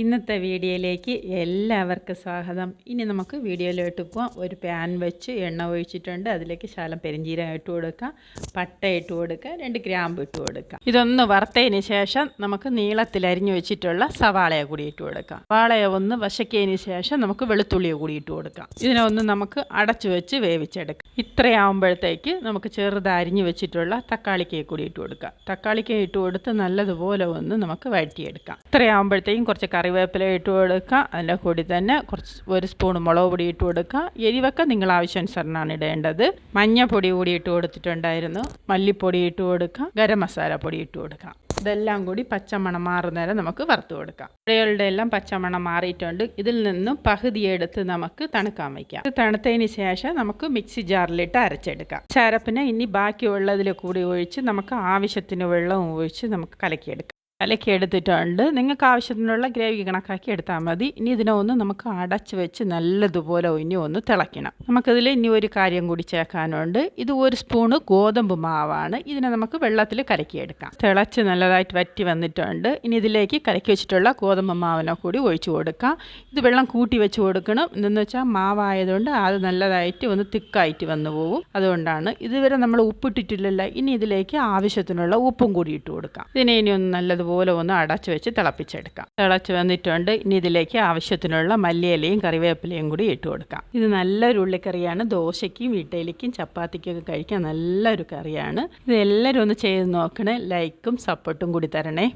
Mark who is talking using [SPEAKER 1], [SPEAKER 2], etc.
[SPEAKER 1] ഇന്നത്തെ വീഡിയോയിലേക്ക് എല്ലാവർക്കും സ്വാഗതം. ഇനി നമുക്ക് വീഡിയോയിലോട്ട് പോവാം. ഒരു പാൻ വെച്ച് എണ്ണ ഒഴിച്ചിട്ടുണ്ട്. അതിലേക്ക് ശാലം പെരിഞ്ചീരകം ഇട്ട് കൊടുക്കാം. പട്ട ഇട്ട് കൊടുക്കുക രണ്ട് ഗ്രാമ്പ് ഇട്ട് കൊടുക്കാം. ഇതൊന്ന് വറുത്തതിന് ശേഷം നമുക്ക് നീളത്തിൽ അരിഞ്ഞു വെച്ചിട്ടുള്ള സവാളയെ കൂടി ഇട്ട് കൊടുക്കാം. സവാളയെ ഒന്ന് വശക്കിയതിന് ശേഷം നമുക്ക് വെളുത്തുള്ളിയെ കൂടി ഇട്ട് കൊടുക്കാം. ഇതിനെ ഒന്ന് നമുക്ക് അടച്ചു വെച്ച് വേവിച്ചെടുക്കാം. ഇത്രയാവുമ്പോഴത്തേക്ക് നമുക്ക് ചെറുത് അരിഞ്ഞു വെച്ചിട്ടുള്ള തക്കാളിക്കയെ കൂടി ഇട്ട് കൊടുക്കാം. തക്കാളിക്കയെ ഇട്ട് കൊടുത്ത് നല്ലതുപോലെ ഒന്ന് നമുക്ക് വഴറ്റിയെടുക്കാം. ഇത്രയാവുമ്പോഴത്തേക്കും കുറച്ച് കറിവേപ്പില ഇട്ട് കൊടുക്കുക. അതിന്റെ കൂടി തന്നെ കുറച്ച് ഒരു സ്പൂൺ മുളക് പൊടി ഇട്ട് കൊടുക്കുക. എരിവൊക്കെ നിങ്ങൾ ആവശ്യാനുസരണമാണ് ഇടേണ്ടത്. മഞ്ഞപ്പൊടി കൂടി ഇട്ട് കൊടുത്തിട്ടുണ്ടായിരുന്നു. മല്ലിപ്പൊടി ഇട്ട് കൊടുക്കുക. ഗരം മസാല പൊടി ഇട്ട് കൊടുക്കുക. ഇതെല്ലാം കൂടി പച്ചമണം മാറുന്നേരം നമുക്ക് വറുത്ത് കൊടുക്കാം. പുഴകളുടെ എല്ലാം പച്ചമണം മാറിയിട്ടുണ്ട്. ഇതിൽ നിന്നും പകുതി എടുത്ത് നമുക്ക് തണുക്കാൻ വയ്ക്കാം. ഇത് തണുത്തതിന് ശേഷം നമുക്ക് മിക്സി ജാറിലിട്ട് അരച്ചെടുക്കാം. ചരപ്പിനെ ഇനി ബാക്കിയുള്ളതിൽ കൂടി ഒഴിച്ച് നമുക്ക് ആവശ്യത്തിന് വെള്ളം ഒഴിച്ച് നമുക്ക് കലക്കിയെടുക്കാം. കലക്കി എടുത്തിട്ടുണ്ട്. നിങ്ങൾക്ക് ആവശ്യത്തിനുള്ള ഗ്രേവി കണക്കാക്കി എടുത്താൽ മതി. ഇനി ഇതിനെ ഒന്ന് നമുക്ക് അടച്ച് വെച്ച് നല്ലതുപോലെ ഇനി ഒന്ന് തിളയ്ക്കണം. നമുക്കിതിൽ ഇനി ഒരു കാര്യം കൂടി ചേർക്കാനുണ്ട്. ഇത് ഒരു സ്പൂണ് ഗോതമ്പ് മാവാണ്. ഇതിനെ നമുക്ക് വെള്ളത്തിൽ കലക്കിയെടുക്കാം. തിളച്ച് നല്ലതായിട്ട് വറ്റി വന്നിട്ടുണ്ട്. ഇനി ഇതിലേക്ക് കലക്കി വെച്ചിട്ടുള്ള ഗോതമ്പ് മാവിനെ കൂടി ഒഴിച്ചു കൊടുക്കാം. ഇത് വെള്ളം കൂട്ടി വെച്ച് കൊടുക്കണം. എന്തെന്ന് വെച്ചാൽ മാവായതുകൊണ്ട് അത് നല്ലതായിട്ട് ഒന്ന് തിക്കായിട്ട് വന്നു പോകും അതുകൊണ്ടാണ് ഇതുവരെ നമ്മൾ ഉപ്പിട്ടിട്ടില്ലല്ലോ. ഇനി ഇതിലേക്ക് ആവശ്യത്തിനുള്ള ഉപ്പും കൂടി ഇട്ട് കൊടുക്കാം. ഇതിനെ ഇനി ഒന്ന് നല്ലതുപോലെ ഒന്ന് അടച്ചു വെച്ച് തിളപ്പിച്ചെടുക്കാം. തിളച്ച് വന്നിട്ടുണ്ട്. ഇനി ഇതിലേക്ക് ആവശ്യത്തിനുള്ള മല്ലിയിലയും കറിവേപ്പിലയും കൂടി ഇട്ട് കൊടുക്കാം. ഇത് നല്ലൊരു ഉള്ളിക്കറിയാണ്. ദോശയ്ക്കും വീട്ടയിലേക്കും ചപ്പാത്തിക്കൊക്കെ കഴിക്കാൻ നല്ലൊരു കറിയാണ്. ഇത് എല്ലാവരും ഒന്ന് ചെയ്ത് നോക്കണേ. ലൈക്കും സപ്പോർട്ടും കൂടി തരണേ.